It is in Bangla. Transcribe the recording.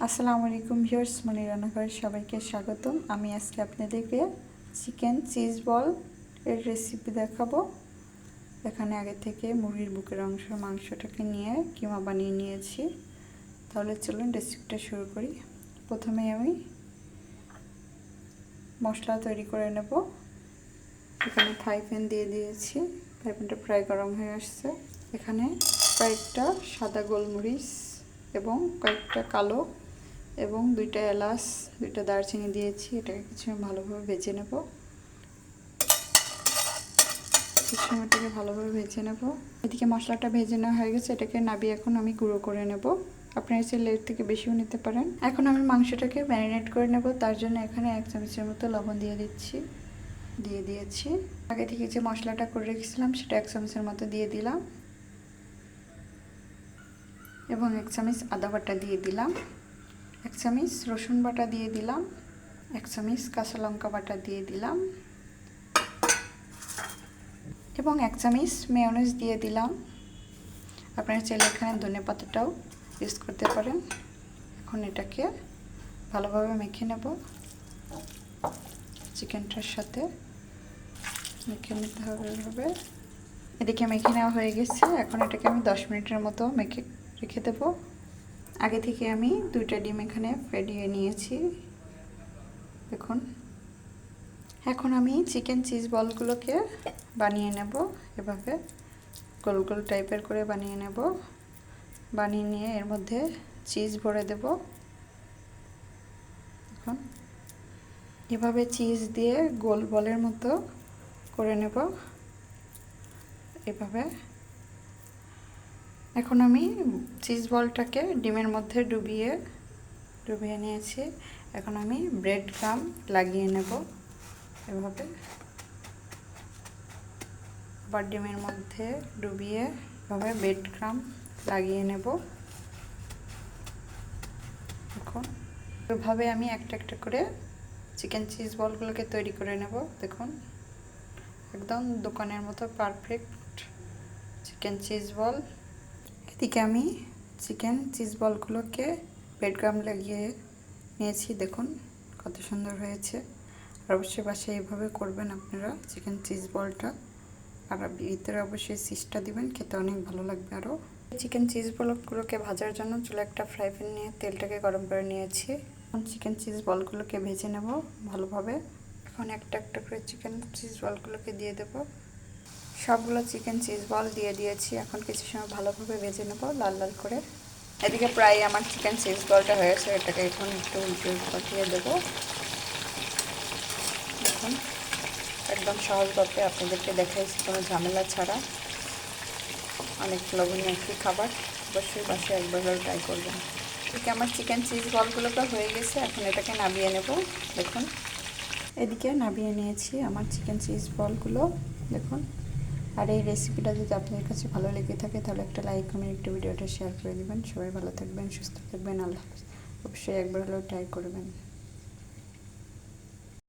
আসসালামু আলাইকুম ভিউয়ার্স মনি রান্নাঘরের সবাইকে স্বাগতম। আমি আজকে আপনাদেরকে চিকেন চিজ বল এর রেসিপি দেখাবো। এখানে আগে থেকে মুরগির বুকের অংশ, মাংসটাকে নিয়ে কিমা বানিয়ে নিয়েছি। তাহলে চলুন রেসিপিটা শুরু করি। প্রথমে আমি মশলা তৈরি করে নেব। এখানে ফ্রাই প্যান দিয়ে দিয়েছি। ফ্রাই প্যানটা প্রায় গরম হয়ে আসছে। এখানে কয়েকটা সাদা গোলমরিচ এবং কয়েকটা কালো এবং দুইটা এলাচ, দুইটা দারচিনি দিয়েছি, এটাকে কিছু ভালোভাবে ভেজে নেব। কিছু এটাকে ভালোভাবে ভেজে নেব। এদিকে মশলাটা ভেজে নেওয়া হয়ে গেছে, এটাকে নাবিয়ে এখন আমি গুঁড়ো করে নেব। আপনারা এসে লেট থেকে বেশিও নিতে পারেন। এখন আমি মাংসটাকে ম্যারিনেট করে নেব, তার জন্য এখানে এক চামচের মতো লবণ দিয়ে দিচ্ছি, দিয়ে দিয়েছি। আগে থেকে যে মশলাটা করে রেখেছিলাম, সেটা এক চামচের মতো দিয়ে দিলাম। এবং এক চামচ আদা বাটা দিয়ে দিলাম। এক চামচ রসুন বাটা দিয়ে দিলাম, এক চামচ কাঁচা লঙ্কা বাটা দিয়ে দিলাম এবং এক চামচ মেয়নিজ দিয়ে দিলাম। আপনারা চাইলে এখানে ধনে পাতাটাও ইউজ করতে পারেন। এখন এটাকে ভালোভাবে মেখে নেব। চিকেনটার সাথে মেখে নিতে হবে এভাবে। এদিকে মেখে নেওয়া হয়ে গেছে। এখন এটাকে আমি দশ মিনিটের মতো মেখে রেখে দেবো। আগে থেকে আমি দুইটা ডিম এখানে ফেটিয়ে নিয়েছি। দেখুন। এখন আমি চিকেন চিজ বলগুলোকে বানিয়ে নেব। এভাবে গোল গোল টাইপের করে বানিয়ে নেব। বানিয়ে নিয়ে এর মধ্যে চিজ ভরে দেব। দেখুন। এভাবে চিজ দিয়ে গোল বলের মতো করে নেব। এভাবে এখন আমি চিজ বলটাকে ডিমের মধ্যে ডুবিয়ে ডুবিয়ে নিয়েছি। এখন আমি ব্রেড ক্রাম লাগিয়ে নেব এভাবে। আবার ডিমের মধ্যে ডুবিয়ে এভাবে ব্রেড ক্রাম লাগিয়ে নেব। দেখুন, এভাবে আমি একটা একটা করে চিকেন চিজ বলগুলোকে তৈরি করে নেব। দেখুন, একদম দোকানের মতো পারফেক্ট চিকেন চিজ বল। এদিকে আমি চিকেন চিজ বলগুলোকে বেডগ্রাম লাগিয়ে নিয়েছি। দেখুন কত সুন্দর হয়েছে। আর অবশ্যই বাসায় এইভাবে করবেন আপনারা চিকেন চিজ বলটা। আর ভিতরে অবশ্যই চিজটা দিবেন, খেতে অনেক ভালো লাগবে আরও চিকেন চিজ বলগুলোকে ভাজার জন্য চুলে একটা ফ্রাই প্যান নিয়ে তেলটাকে গরম করে নিয়েছি। এখন চিকেন চিজ বলগুলোকে ভেজে নেব ভালোভাবে। এখন একটা একটা করে চিকেন চিজ বলগুলোকে দিয়ে দেবো। সবগুলো চিকেন চিজ বল দিয়ে দিয়েছি। এখন কিছু সময় ভালোভাবে ভেজে নেব, লাল লাল করে। এদিকে প্রায় আমার চিকেন চিজ বলটা হয়েছে এটাকে এখন একটু উল্টে পাঠিয়ে দেবো। দেখুন, একদম সহজভাবে আপনাদেরকে দেখাইছি কোনো ঝামেলা ছাড়া। অনেক লবণীয় একটি খাবার, অবশ্যই বাসে একবার ট্রাই করবেন। এদিকে আমার চিকেন চিজ বলগুলো তো হয়ে গেছে, এখন এটাকে নামিয়ে নেব। দেখুন, এদিকে নামিয়ে নিয়েছি আমার চিকেন চিজ বলগুলো দেখুন আর এই রেসিপিটা যদি আপনাদের কাছে ভালো লেগে থাকে, তাহলে একটা লাইক কমেন্ট একটু ভিডিওটা শেয়ার করে দেবেন। সবাই ভালো থাকবেন, সুস্থ থাকবেন, আল্লাহ অবশ্যই একবার হলেও ট্রাই করবেন।